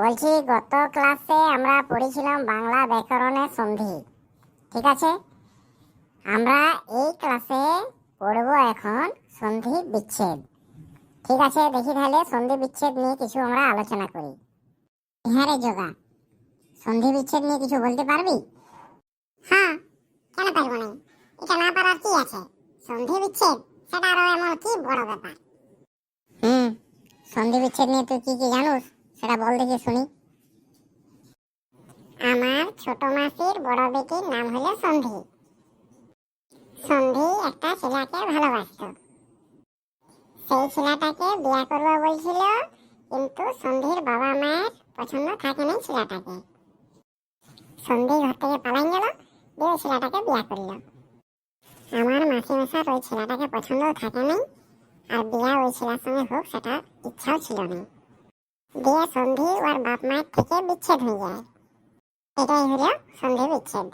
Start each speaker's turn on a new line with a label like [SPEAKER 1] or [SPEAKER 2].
[SPEAKER 1] বলছি গত ক্লাসে আমরা পড়েছিলাম বাংলা ব্যাকরণের সন্ধি। ঠিক আছে? আমরা এই ক্লাসে পড়ব এখন সন্ধি বিচ্ছেদ। ঠিক আছে? দেখি তাহলে সন্ধি বিচ্ছেদ নিয়ে কিছু আমরা আলোচনা করি। হ্যাঁ রে যোগা সন্ধি বিচ্ছেদ নিয়ে কিছু বলতে পারবি? হ্যাঁ কেন পারব না? এটা না পারার কি আছে? সন্ধি বিচ্ছেদ সেটা আরও এমন কি বড় ব্যাপার? হুম সন্ধি বিচ্ছেদ নিয়ে তুই কি কি জানুস? সেটা বল দেখি শুনি। আমার ছোট মাসির বড় বেটির নাম হলো সন্ধি। সন্ধি একটা ছেলেকে ভালোবাসতো। সেই ছেলেটাকে বিয়ে করব বলছিল, কিন্তু সন্ধির বাবা মায়ের পছন্দ থাকে না ছেলেটাকে। সন্ধি ঘর থেকে পালাই গেল, দিয়ে ছেলেটাকে বিয়ে করল। আমার মাসি মশার ওই ছেলেটাকে পছন্দ থাকে নাই, আর বিয়ে ওই ছেলের সঙ্গে হোক, সেটা ইচ্ছাও ছিল না দিয়ে সন্ধি ওর বাপ মায়ের থেকে বিচ্ছেদ হয়ে যায়। এটাই হলো সন্ধি বিচ্ছেদ।